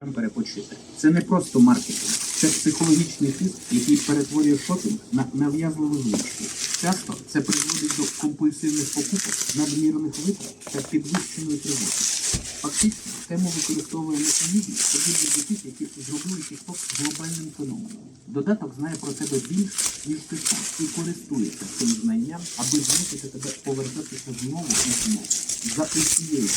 Там перепочити. Це не просто маркетинг, це психологічний тиск, який перетворює шопінг на нав'язливу звичку. Часто це призводить до компульсивних покупок, надмірних витрат та підвищеної тривоги. Фактично, тему використовує механізм, подібний до тих, які зробили TikTok глобальним феноменом. Додаток знає про тебе більш, ніж ти сам, і користується цим знанням, аби змусити тебе повертатися знову і знову. За цією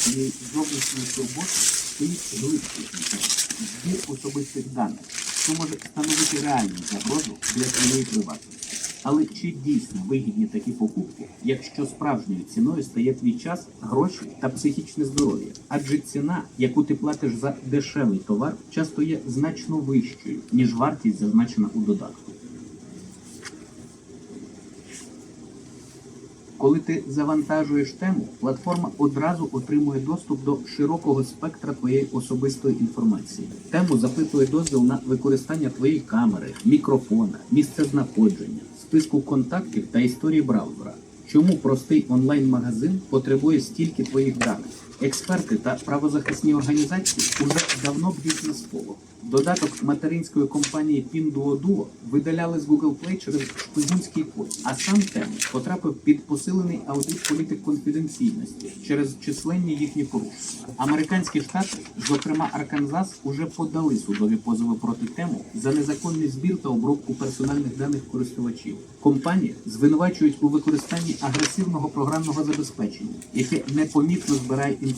зовнішньої турботи стоїть інтерес, збір особистих даних, що може становити реальну загрозу для твоєї приватності. Але чи дійсно вигідні такі покупки, якщо справжньою ціною стає твій час, гроші та психічне здоров'я? Адже ціна, яку ти платиш за дешевий товар, часто є значно вищою, ніж вартість зазначена у додатку. Коли ти завантажуєш тему, платформа одразу отримує доступ до широкого спектра твоєї особистої інформації. Тему запитує дозвіл на використання твоєї камери, мікрофона, місце знаходження, списку контактів та історії браузера. Чому простий онлайн-магазин потребує стільки твоїх даних? Експерти та правозахисні організації уже давно б'ють на сполох. Додаток материнської компанії Pinduoduo видаляли з Google Play через шпигунський код, а сам тем потрапив під посилений аудит політик конфіденційності через численні їхні порушення. Американські штати, зокрема Арканзас, уже подали судові позови проти тему за незаконний збір та обробку персональних даних користувачів. Компанії звинувачують у використанні агресивного програмного забезпечення, яке непомітно збирає інформацію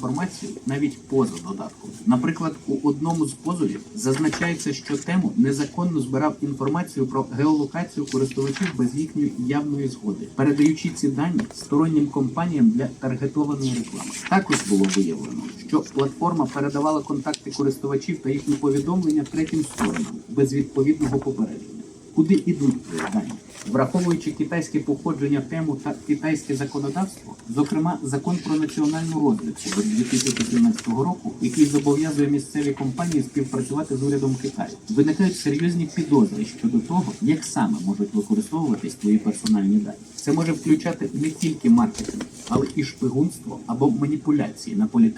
навіть поза додатком. Наприклад, у одному з позовів зазначається, що тему незаконно збирав інформацію про геолокацію користувачів без їхньої явної згоди, передаючи ці дані стороннім компаніям для таргетованої реклами. Також було виявлено, що платформа передавала контакти користувачів та їхні повідомлення третім сторонам без відповідного попередження. Куди твої дані? Враховуючи китайське походження тему та китайське законодавство, зокрема закон про національну розвідку від 2017 року, який зобов'язує місцеві компанії співпрацювати з урядом Китаю, виникають серйозні підозри щодо того, як саме можуть використовуватись твої персональні дані. Це може включати не тільки маркетинг, але і шпигунство або маніпуляції на політичній